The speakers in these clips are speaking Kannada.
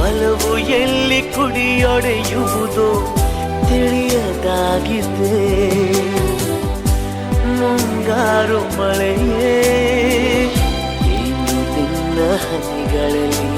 ಒಲವು ಎಲ್ಲಿ ಕುಡಿಯೊಡೆಯುವುದು ತಿಳಿಯದಾಗಿದೆ. ಮುಂಗಾರು ಮಳೆಯೇ ಇನ್ನು ತಿನ್ನ ಹನಿಗಳಲ್ಲಿ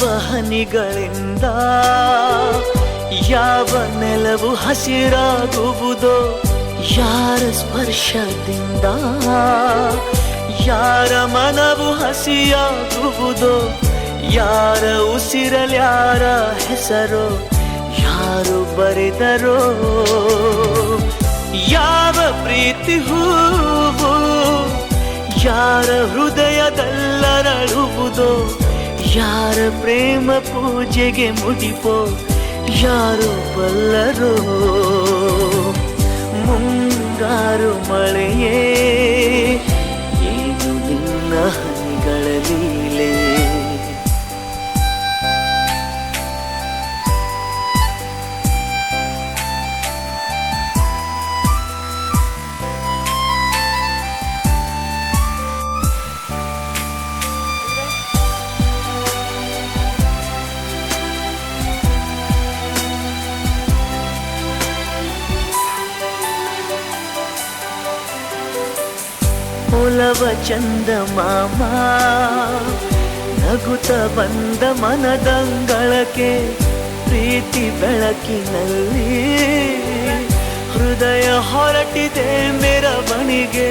ಲೀಲೆ ಯಾವ ಹನಿಗಳಿಂದ ಯಾವ ನೆಲವು ಹಸಿರಾಗುವುದೋ, ಯಾರ ಸ್ಪರ್ಶದಿಂದ, ಯಾರ ಮನವು ಹಸಿಯಾಗುವುದೋ, ಯಾರ ಉಸಿರಲ್ಯಾರ ಹೆಸರು, ಯಾರು ಬರೆದರೋ, ಯಾವ ಪ್ರೀತಿ ಹೂವು, ಯಾರ ಹೃದಯದಲ್ಲರಳುವುದೋ ಯಾರ ಪ್ರೇಮ ಪೂಜೆಗೆ ಮುಡಿಪೋ ಯಾರು ಬಲ್ಲರೋ ಒಲವ ಚಂದ ಮಾಮ, ನಗುತ ಬಂದ ಮನದಂಗಳಕ್ಕೆ ಪ್ರೀತಿ ಬೆಳಕಿನಲ್ಲಿ ಹೃದಯ ಹೊರಟಿದೆ ಮೆರವಣಿಗೆ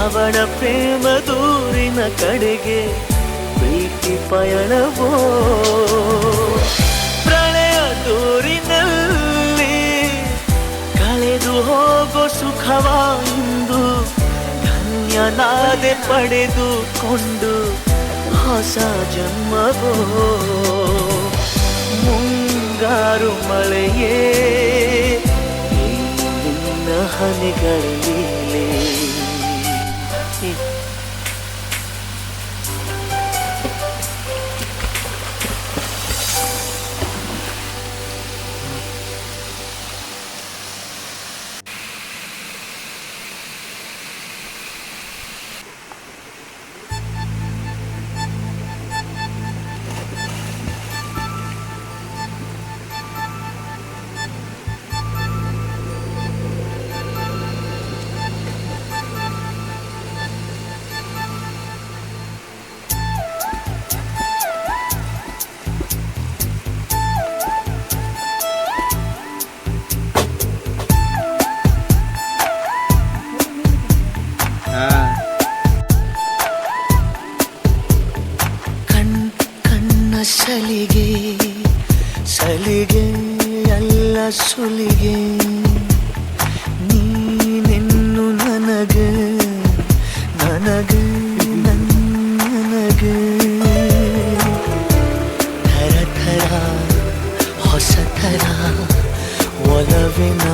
ಅವಳ ಪ್ರೇಮ ದೂರಿನ ಕಡೆಗೆ, ಪ್ರೀತಿ ಪಯಣವೋ ಧನ್ಯನಾದೆ ಪಡೆದುಕೊಂಡು ಹೊಸ ಜನ್ಮವೋ? ಮುಂಗಾರು ಮಳೆಯೇ ನಿನ್ನ ನಿನ್ನ ಸಲಿಗೆ ಸಲಿಗೆ ಎಲ್ಲ ಸುಲಿಗೆ. ನೀನೆನ್ನು ನನಗೆ ನನಗೆ ನನಗೆ ಥರ ಥರ, ಹೊಸ ಥರ, ಒಲವಿನ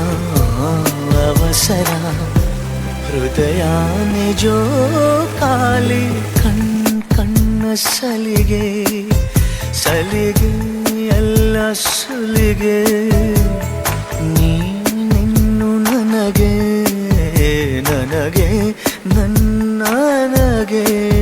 ಅವಸರ. ಹೃದಯ ನಿಜೋ ಕಾಲಿ ಕಣ್ ಕಣ್ಣ ಸಲಿಗೆ. ಸಲಿಗೆ ಎಲ್ಲ ಸುಲಿಗೆ ನೀನು ನನಗೆ ನನಗೆ ನನ್ನ ನನಗೆ.